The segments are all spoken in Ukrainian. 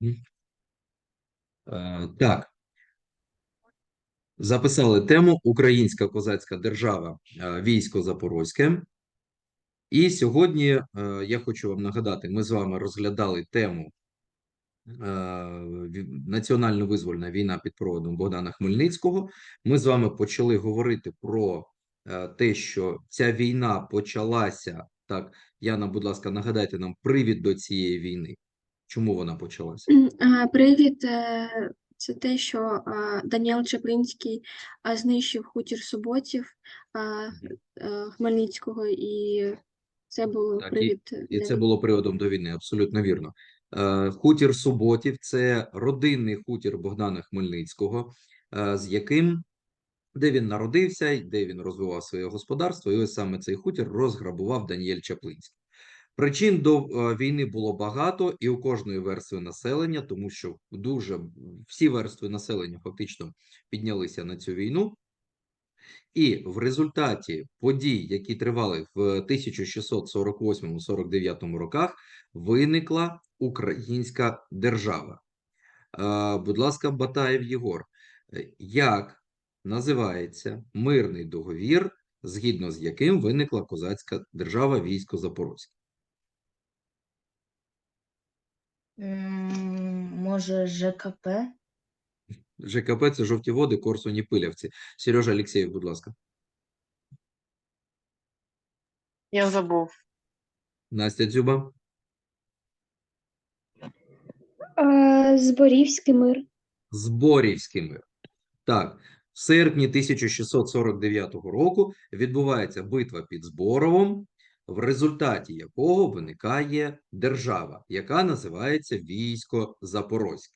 Е, Так. Записали тему Українська козацька держава, е, військо Запорозьке. І сьогодні е, я хочу вам нагадати: ми з вами розглядали тему національно-визвольна війна під проводом Богдана Хмельницького. Ми з вами почали говорити про те, що ця війна почалася. Так, Яна, будь ласка, нагадайте нам привід до цієї війни. Чому вона почалася? Привід е, це те, що Даніел Чаплинський знищив хутір Суботів е, Хмельницького, і це був Так, привід І для це було приводом до війни, абсолютно вірно. Е, Хутір Суботів це родинний хутір Богдана Хмельницького, з яким де він народився, і де він розвивав своє господарство, і ось саме цей хутір розграбував Даніель Чаплинський. Причин до е, війни було багато, і у кожної верстви населення, тому що дуже всі верстви населення фактично піднялися на цю війну. І в результаті подій, які тривали в 1648-49 роках, виникла українська держава. Е, Будь ласка, Батаєв Єгор, е, як називається мирний договір, згідно з яким виникла козацька держава військо Запорозьке? М, Може, ЖКП? ЖКП це жовті води, Корсуні Пилявці. Сережа Алєксєєв, будь ласка. Я забув. Настя Дзюба. Зборівський мир. Зборівський мир. Так, в серпні 1649 року відбувається битва під Зборовом, в результаті якого виникає держава, яка називається Військо Запорозьке.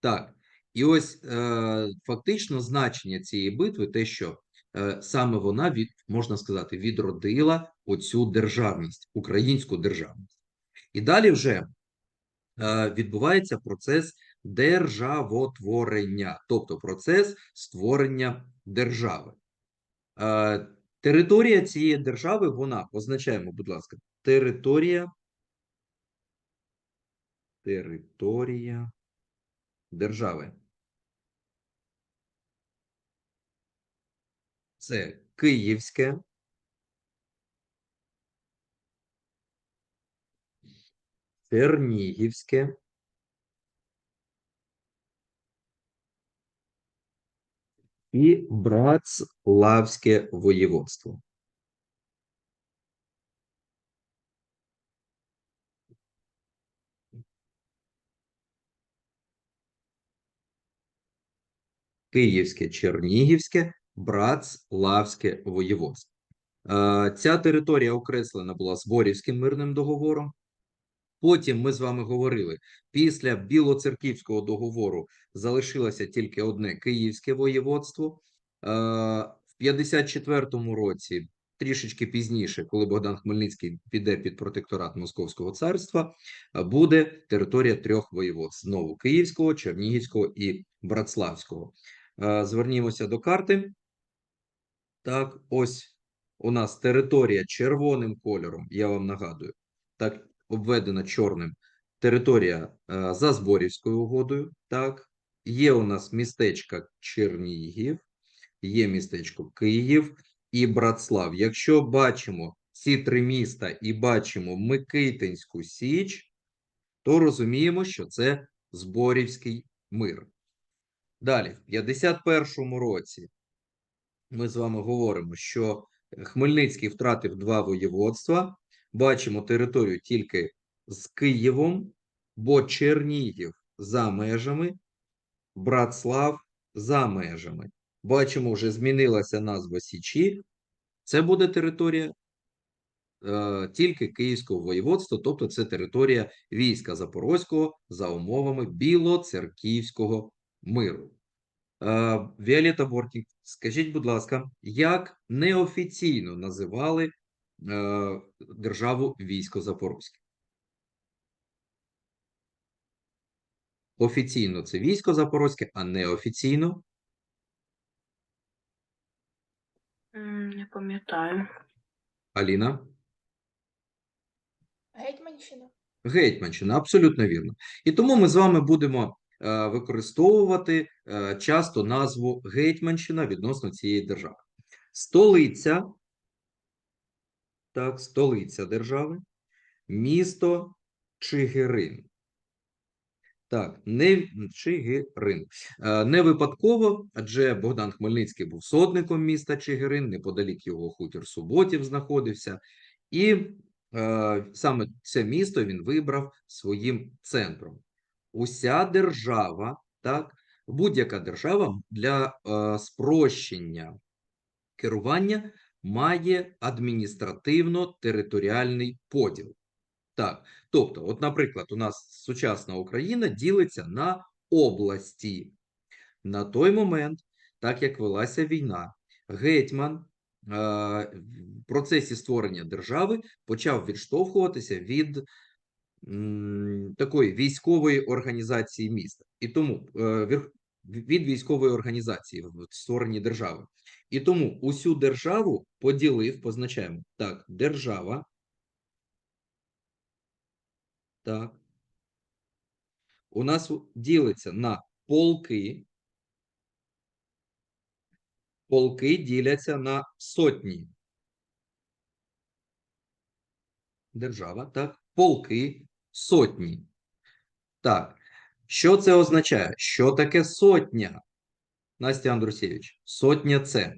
Так, і ось е, фактично значення цієї битви, те, що е, саме вона від, можна сказати, відродила оцю державність, українську державність. І далі вже е, відбувається процес державотворення, тобто процес створення держави. Е, Територія цієї держави, вона, позначаємо, будь ласка, територія, територія держави. Це Київське, Чернігівське, і Братславське воєводство. Київське, Чернігівське, Братславське воєводство. Е, Ця територія окреслена була Зборівським мирним договором. Потім ми з вами говорили, після Білоцерківського договору залишилося тільки одне Київське воєводство. Е, В 54-му році, трішечки пізніше, коли Богдан Хмельницький піде під протекторат Московського царства, е, буде територія трьох воєводств: знову Київського, Чернігівського і Братславського. Е, Звернімося до карти. Так, ось у нас територія червоним кольором, я вам нагадую, так, обведена чорним територія е, за Зборівською угодою. Так, є у нас містечка Чернігів, є містечко Київ і Братслав. Якщо бачимо ці три міста і бачимо Микитинську Січ, то розуміємо, що це Зборівський мир. Далі, в 51-му році ми з вами говоримо, що Хмельницький втратив два воєводства. Бачимо територію тільки з Києвом, бо Чернігів за межами, Братслав за межами. Бачимо, вже змінилася назва Січі. Це буде територія е, тільки Київського воєводства, тобто це територія війська Запорозького за умовами Білоцерківського миру. Е, Віолета Бортник, скажіть, будь ласка, як неофіційно називали державу військо Запорозьке? Офіційно це військо Запорозьке, а неофіційно Не пам'ятаю. Аліна. Гетьманщина. Гетьманщина, абсолютно вірно. І тому ми з вами будемо е, використовувати е, часто назву Гетьманщина відносно цієї держави. Столиця, так, столиця держави, місто Чигирин. Так, не Чигирин. Е, Не випадково, адже Богдан Хмельницький був сотником міста Чигирин, неподалік його хутір Суботів знаходився, і е, саме це місто він вибрав своїм центром. Уся держава, так, будь-яка держава для е, спрощення керування має адміністративно-територіальний поділ. Так, тобто, от, наприклад, у нас сучасна Україна ділиться на області. На той момент, так як велася війна, гетьман е, в процесі створення держави почав відштовхуватися від м, такої військової організації міста. І тому е, від військової організації в створенні держави. І тому усю державу поділив, позначаємо так, держава. Так. У нас ділиться на полки. Полки діляться на сотні. Держава, так. Полки сотні. Так. Що це означає? Що таке сотня? Настя Андрусєвич, сотня це.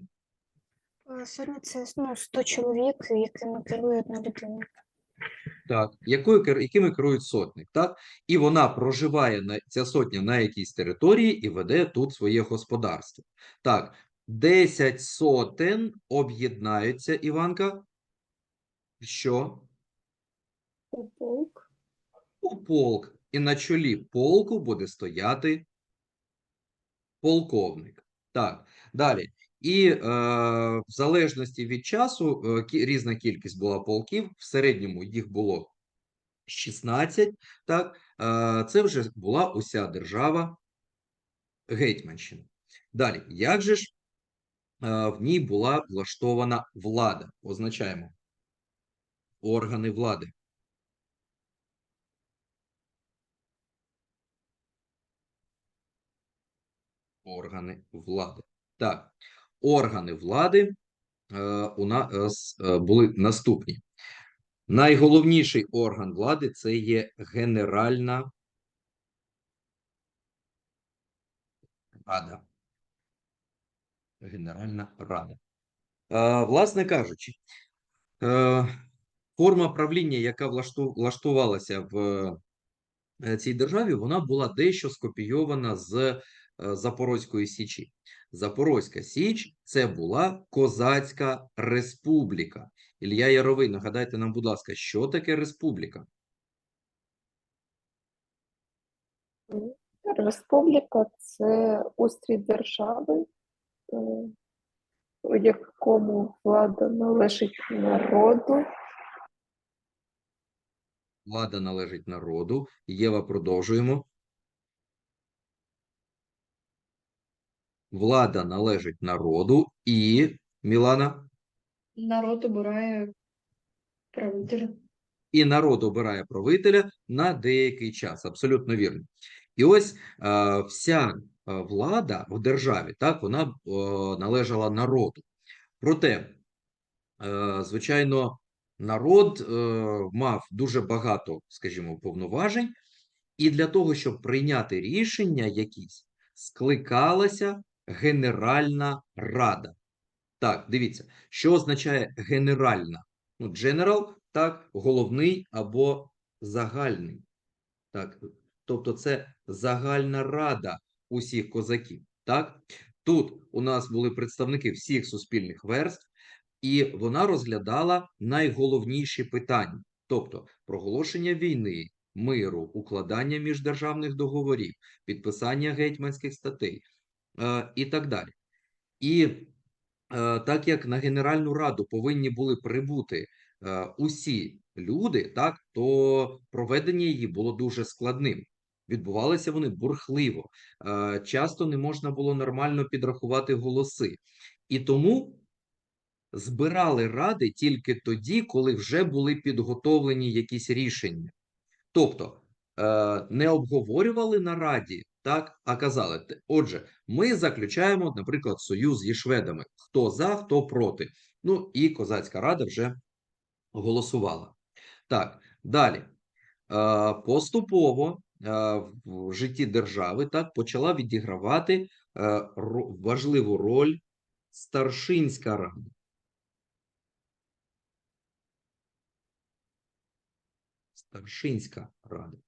Сьогодні це ну, 100 чоловік, якими керує одна людина. Так, якою якими керують сотник, так? І вона проживає на ця сотня на якійсь території і веде тут своє господарство. Так, 10 сотен об'єднаються, Іванка. Що? У полк. У полк. І на чолі полку буде стояти полковник. Так, далі. І е, в залежності від часу е, різна кількість була полків. В середньому їх було 16. Так, е, це вже була уся держава Гетьманщина. Далі, як же ж е, в ній була влаштована влада? Означаємо органи влади. Органи влади. Так, органи влади е, у нас е, були наступні. Найголовніший орган влади це є Генеральна Рада. Генеральна Рада. Е, Власне кажучи, е, форма правління, яка влашту- влаштувалася в е, цій державі, вона була дещо скопійована з е, Запорозької Січі. Запорозька Січ це була Козацька Республіка. Ілля Яровий, нагадайте нам, будь ласка, що таке республіка? Республіка це устрій держави, е, у якому влада належить народу. Влада належить народу. Єва, продовжуємо. Влада належить народу і Мілана. Народ обирає правителя. і народ обирає правителя на деякий час. Абсолютно вірно. І ось е, вся е, влада в державі, так, вона е, належала народу. Проте, е, звичайно, народ е, мав дуже багато, скажімо, повноважень, і для того, щоб прийняти рішення якісь, скликалася Генеральна Рада. Так, дивіться, що означає генеральна? Ну, general, так, головний або загальний. Так, тобто це загальна рада усіх козаків. Так, тут у нас були представники всіх суспільних верств, і вона розглядала найголовніші питання, тобто проголошення війни, миру, укладання міждержавних договорів, підписання гетьманських статей і так далі. І е, так як на Генеральну Раду повинні були прибути е, усі люди, так, то проведення її було дуже складним. Відбувалися вони бурхливо, е, часто не можна було нормально підрахувати голоси. І тому збирали ради тільки тоді, коли вже були підготовлені якісь рішення. Тобто е, не обговорювали на раді, так, а казали: отже, ми заключаємо, наприклад, союз зі шведами. Хто за, хто проти. Ну і козацька рада вже голосувала. Так, далі. Е, Поступово е, в житті держави так почала відігравати е, важливу роль старшинська рада. Старшинська рада.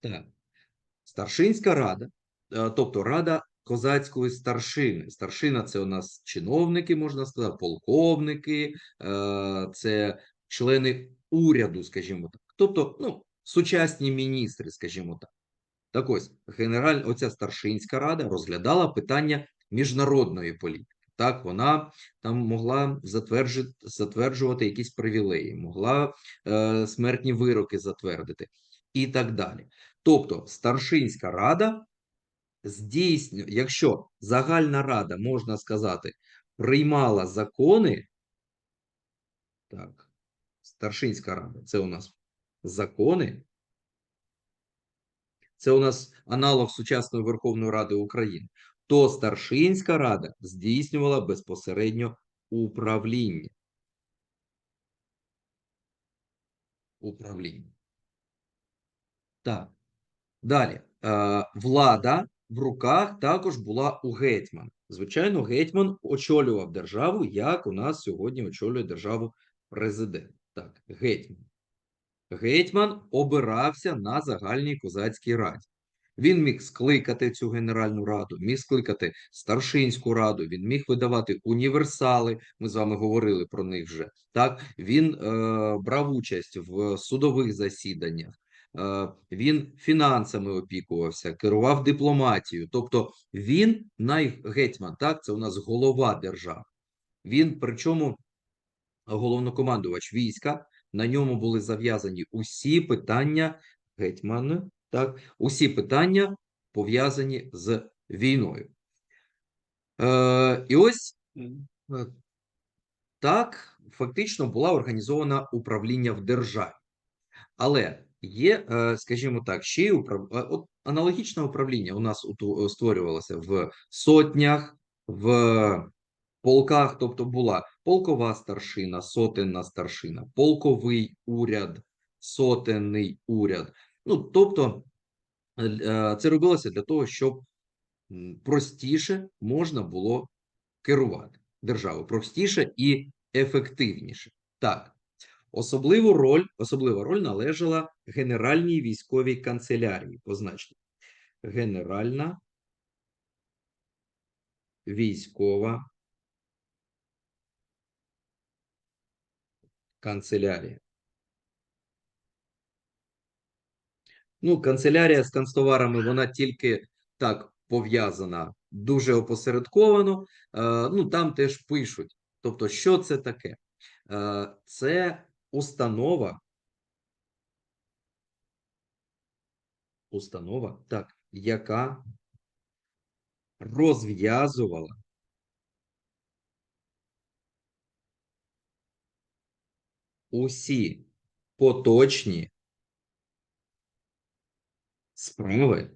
Так. Старшинська рада, е, тобто рада козацької старшини. Старшина це у нас чиновники, можна сказати, полковники, е, це члени уряду, скажімо так. Тобто, ну, сучасні міністри, скажімо так. Так ось, генераль, оця старшинська рада розглядала питання міжнародної політики. Так, вона там могла затверджувати, якісь привілеї, могла е, смертні вироки затвердити і так далі. Тобто, старшинська рада здійснює, якщо загальна рада, можна сказати, приймала закони, так, старшинська рада, це у нас закони, це у нас аналог сучасної Верховної Ради України, то старшинська рада здійснювала безпосередньо управління. Управління. Так. Далі. Е, влада в руках також була у гетьмана. Звичайно, гетьман очолював державу, як у нас сьогодні очолює державу президент. Так, гетьман. Гетьман обирався на загальній козацькій раді. Він міг скликати цю Генеральну Раду, міг скликати старшинську раду, він міг видавати універсали. Ми з вами говорили про них вже. Так, він е, брав участь в судових засіданнях, він фінансами опікувався, керував дипломатією. Тобто він найгетьман, так, це у нас голова держави. Він, причому головнокомандувач війська, на ньому були зав'язані усі питання гетьмана, так, усі питання пов'язані з війною. Е, і ось е, так фактично була організована управління в державі. Але є, е, скажімо так, ще й управ... е, от аналогічне управління у нас створювалося в сотнях, в полках, тобто була полкова старшина, сотенна старшина, полковий уряд, сотенний уряд. Ну, тобто, е, е, це робилося для того, щоб простіше можна було керувати державою, простіше і ефективніше. Так, особливу роль, особлива роль належала Генеральній військовій канцелярії. Позначте. Генеральна військова канцелярія. Ну, канцелярія з канцтоварами, вона тільки так пов'язана дуже опосередковано. Е, ну, там теж пишуть. Тобто, що це таке? Е, це установа. Установа, так, яка розв'язувала усі поточні справи,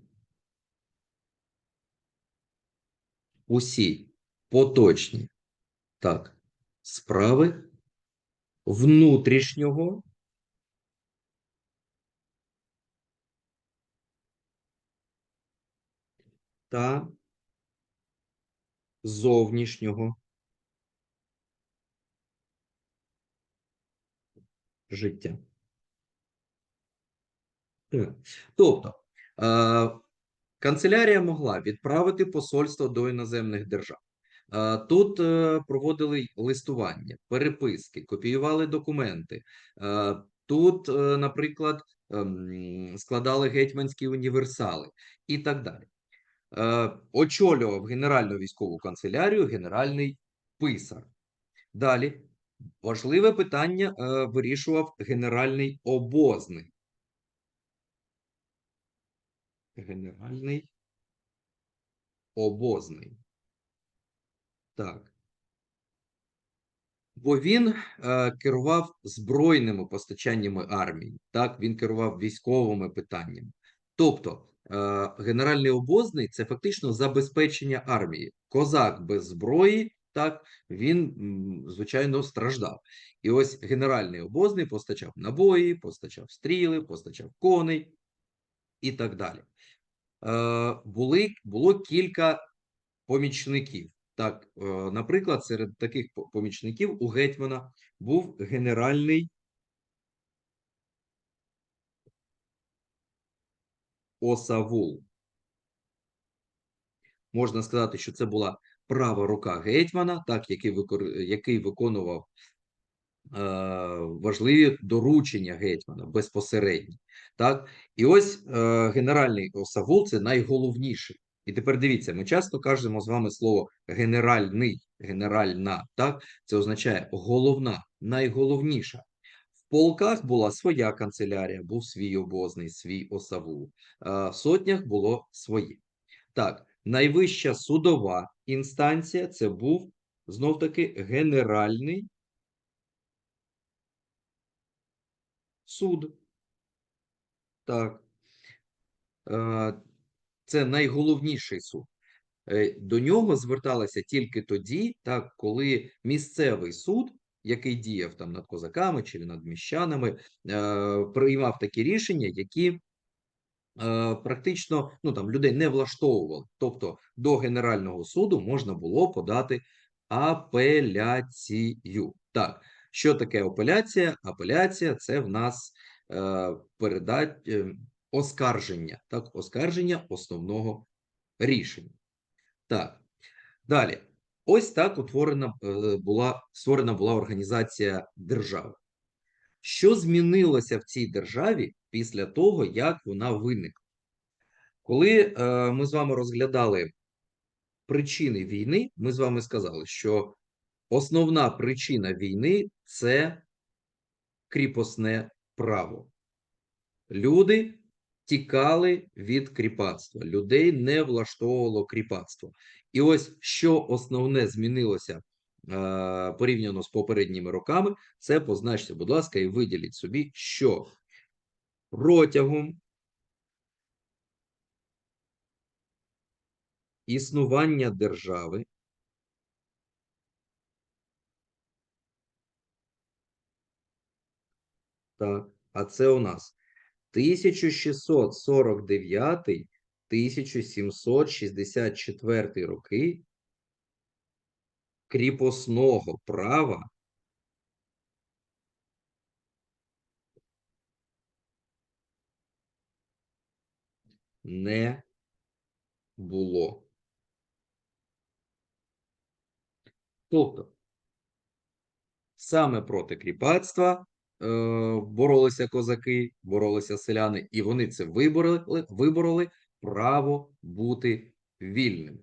усі поточні, так, справи внутрішнього та зовнішнього життя. Тобто, е, канцелярія могла відправити посольство до іноземних держав. Е, Тут е, проводили листування, переписки, копіювали документи. Е, Тут, наприклад, ем, складали гетьманські універсали і так далі. Очолював Генеральну військову канцелярію генеральний писар. Далі важливе питання вирішував генеральний обозний. Генеральний обозний. Так. Бо він е, керував збройними постачаннями армії, так він керував військовими питаннями. Тобто, е, генеральний обозний це фактично забезпечення армії. Козак без зброї, так він звичайно страждав. І ось генеральний обозний постачав набої, постачав стріли, постачав коней і так далі. Е, були, було кілька помічників. Так, е, наприклад, серед таких помічників у гетьмана був генеральний осавул. Можна сказати, що це була права рука гетьмана, так, який, викор... який виконував е, важливі доручення гетьмана безпосередньо. Так, і ось е, генеральний осавул це найголовніший. І тепер дивіться, ми часто кажемо з вами слово генеральний, генеральна, так? Це означає головна, найголовніша. В полках була своя канцелярія, був свій обозний, свій осавул. В сотнях було своє. Так, найвища судова інстанція це був знов таки генеральний суд. Так. Це найголовніший суд. Е, До нього зверталися тільки тоді, так, коли місцевий суд, який діяв там над козаками чи над міщанами, е, приймав такі рішення, які е, практично ну, там, людей не влаштовували. Тобто до Генерального суду можна було подати апеляцію. Так, що таке апеляція? Апеляція це в нас передать, оскарження, так, оскарження основного рішення. Так, далі. Ось так утворена е, була створена була організація держави. Що змінилося в цій державі після того, як вона виникла? Коли е, ми з вами розглядали причини війни, ми з вами сказали, що основна причина війни це кріпосне право. Люди тікали від кріпацтва, людей не влаштовувало кріпацтво. І ось що основне змінилося е, порівняно з попередніми роками, це позначте, будь ласка, і виділіть собі, що протягом існування держави Так, а це у нас 1649 1764 роки кріпосного права не було. Тобто, саме проти кріпацтва боролися козаки, боролися селяни, і вони це вибороли, вибороли право бути вільними.